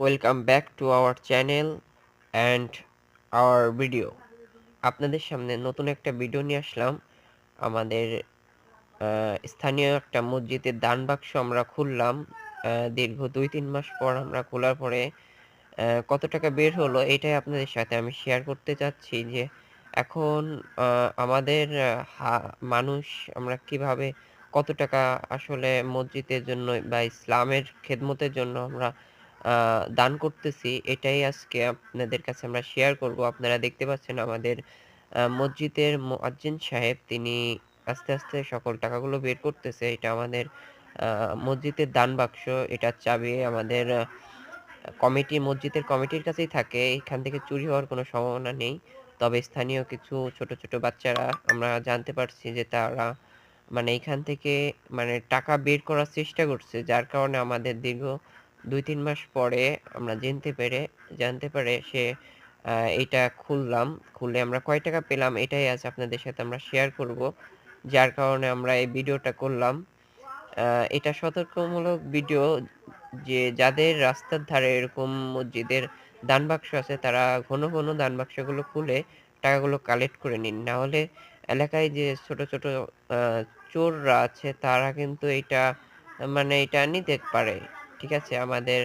Welcome back to our channel and our video আপনাদের সামনে নতুন একটা ভিডিও নিয়ে আসলাম। আমাদের স্থানীয় একটা মসজিদের দান বাক্স আমরা খুললাম। দীর্ঘ দুই তিন মাস পর আমরা খোলার পরে কত টাকা বের হলো এটাই আপনাদের সাথে আমি শেয়ার করতে চাচ্ছি যে এখন আমাদের মানুষ আমরা কীভাবে কত টাকা আসলে মসজিদের জন্য বা ইসলামের খেদমতের জন্য আমরা দান করতেছি। এটাই আজকে আপনাদের কাছে আমরা শেয়ার করব। আপনারা দেখতে পাচ্ছেন আমাদের মসজিদের মুয়াজ্জিন সাহেব, তিনি আস্তে আস্তে সকল টাকাগুলো বের করতেছে। এটা আমাদের মসজিদের দান বাক্স। এটার চাবি আমাদের কমিটি, মসজিদের কমিটির কাছেই থাকে। এখান থেকে চুরি হওয়ার কোনো সম্ভাবনা নেই। তবে স্থানীয় কিছু ছোট ছোট বাচ্চারা, আমরা জানতে পারছি যে তারা মানে এখান থেকে মানে টাকা বের করার চেষ্টা করছে। যার কারণে আমাদের দীর্ঘ দুই তিন মাস পরে আমরা জানতে পেরে, জানতে পারে সে এটা খুললাম। খুলে আমরা কয় টাকা পেলাম এটাই আজ আপনাদের সাথে আমরা শেয়ার করব। যার কারণে আমরা এই ভিডিওটা করলাম। এটা সতর্কমূলক ভিডিও যে যাদের রাস্তার ধারে এরকম মসজিদের দান বাক্স আছে, তারা ঘন ঘন দান বাক্সগুলো খুলে টাকাগুলো কালেক্ট করে নিন। না হলে এলাকায় যে ছোট ছোট চোররা আছে, তারা কিন্তু এটা মানে এটা নিতে পারে। ঠিক আছে? আমাদের